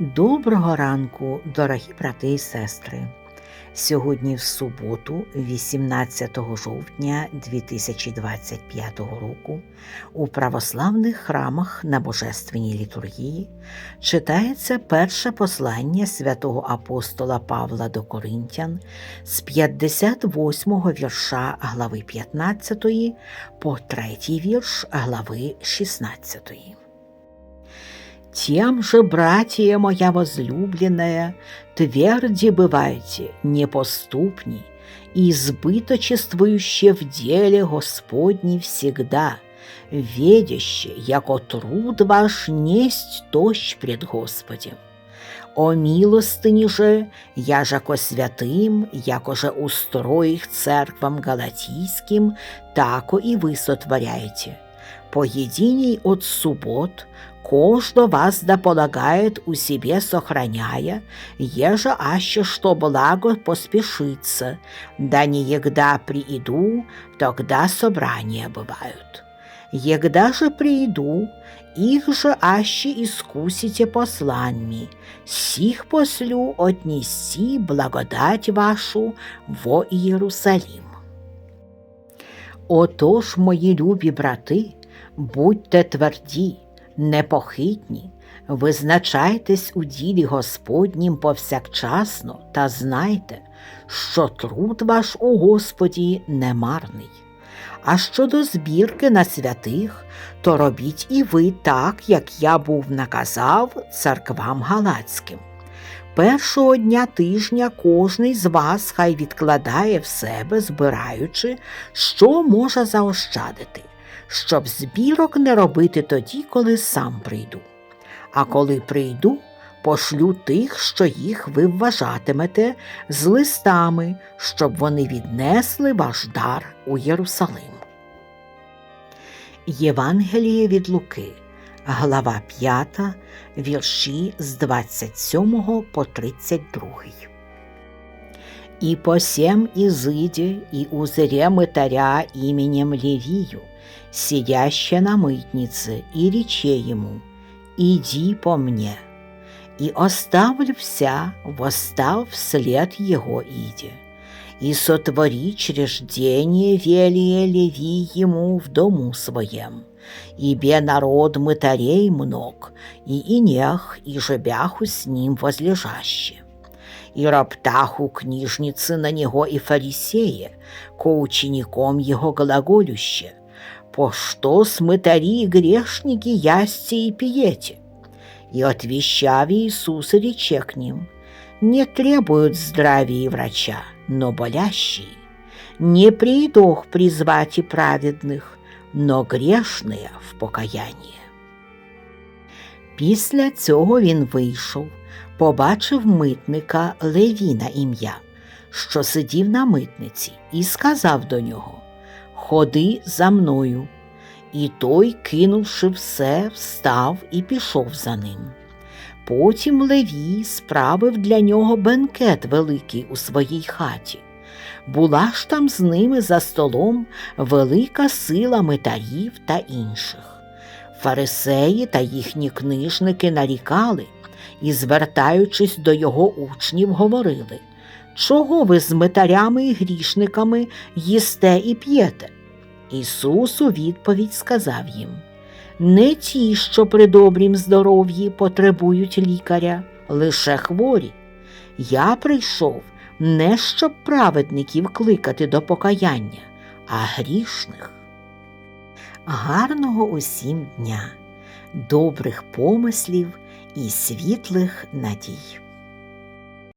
Доброго ранку, дорогі брати і сестри. Сьогодні в суботу, 18 жовтня 2025 року, у православних храмах на Божественній літургії читається перше послання святого апостола Павла до Коринтян з 58 вірша глави 15 по 3 вірш глави 16. Тем же, братья моя возлюбленная, тверди бывайте, непоступни, и избыточествующе в деле Господней всегда, ведяще, яко труд ваш несть тощ пред Господем. О милостыни же, я жако святым, яко же устроих церквам галатийским, тако и вы сотворяете. По единий от суббот, кожно вас да полагает у себе сохраняя, еже аще что благо поспешится, да не егда прииду, тогда собрания бывают. Егда же прииду, их же аще искусите посланми, сих послю отнести благодать вашу во Иерусалим. Отож, мої любі брати, будьте тверді, Непохитні, визначайтесь у ділі Господнім повсякчасно та знайте, що труд ваш у Господі немарний. А щодо збірки на святих, то робіть і ви так, як я був наказав церквам галацьким. Першого дня тижня кожний з вас хай відкладає в себе, збираючи, що може заощадити, щоб збірок не робити тоді, коли сам прийду. А коли прийду, пошлю тих, що їх ви вважатимете, з листами, щоб вони віднесли ваш дар у Єрусалим. Євангеліє від Луки, глава 5, вірші з 27 по 32. «И посем изыди, и узре мытаря именем Левию, сидящая на мытнице, и рече ему, «Иди по мне». И оставлю вся, восстав вслед его иде. И сотвори чреждение велие Леви ему в дому своем, ибе народ мытарей мног, и инех, и жебяху с ним возлежаще. И роптаху книжницы на него и фарисея, ко учеником его глаголюще, по что с мытари и грешники ясте и пиете? И отвещав Иисус рече к ним, не требуют здравия врача, но болящие. Не придох призвать и праведных, но грешные в покаяние. Після цього він вийшов, побачив митника Леві на ім'я, що сидів на митниці, і сказав до нього Ходи за мною. І той, кинувши все, встав і пішов за ним. Потім Левій справив для нього бенкет великий у своїй хаті. Була ж там з ними за столом велика сила митарів та інших. Фарисеї та їхні книжники нарікали і, звертаючись до його учнів, говорили Чого ви з митарями і грішниками їсте і п'єте? Ісус у відповідь сказав їм не ті, що при добрім здоров'ї потребують лікаря, лише хворі. Я прийшов не щоб праведників кликати до покаяння, а грішних. Гарного усім дня, добрих помислів і світлих надій.